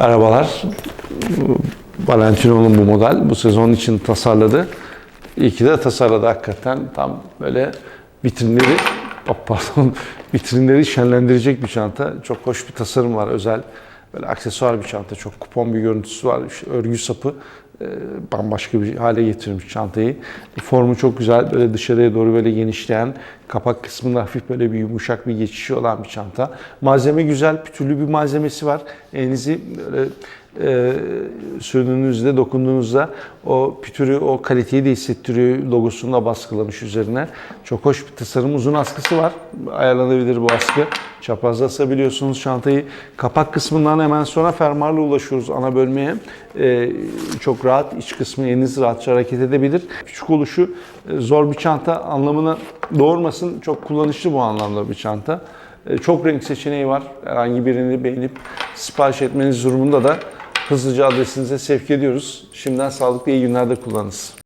Arabalar Valentino'nun bu model bu sezon için tasarladı. İyi ki de tasarladı hakikaten. Tam böyle vitrinleri oh, pardon vitrinleri şenlendirecek bir çanta. Çok hoş bir tasarım var. Özel böyle aksesuar bir çanta. Çok kupon bir görüntüsü var. İşte örgü sapı bambaşka bir hale getirmiş çantayı. Formu çok güzel. Böyle dışarıya doğru böyle genişleyen, kapak kısmında hafif böyle bir yumuşak bir geçişi olan bir çanta. Malzeme güzel, pütürlü bir malzemesi var. Elinizi böyle e, sürdüğünüzde, dokunduğunuzda o pütürü, o kaliteyi de hissettiriyor. Logosunu da baskılamış üzerine. Çok hoş bir tasarım. Uzun askısı var. Ayarlanabilir bu askı. Çaprazda asabiliyorsunuz çantayı. Kapak kısmından hemen sonra fermuarla ulaşıyoruz ana bölmeye. E, çok rahat. iç kısmı eliniz rahatça hareket edebilir. Küçük oluşu e, zor bir çanta anlamına doğurmasın. Çok kullanışlı bu anlamda bir çanta. E, Çok renk seçeneği var. Herhangi birini beğenip sipariş etmeniz durumunda da hızlıca adresinize sevk ediyoruz. Şimdiden sağlıklı iyi günlerde kullanınız.